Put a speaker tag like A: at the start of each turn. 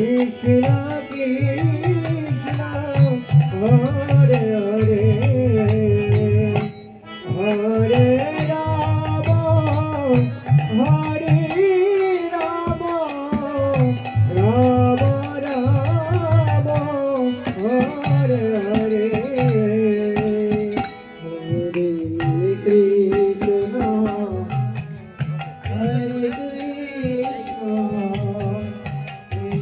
A: Krishna Krishna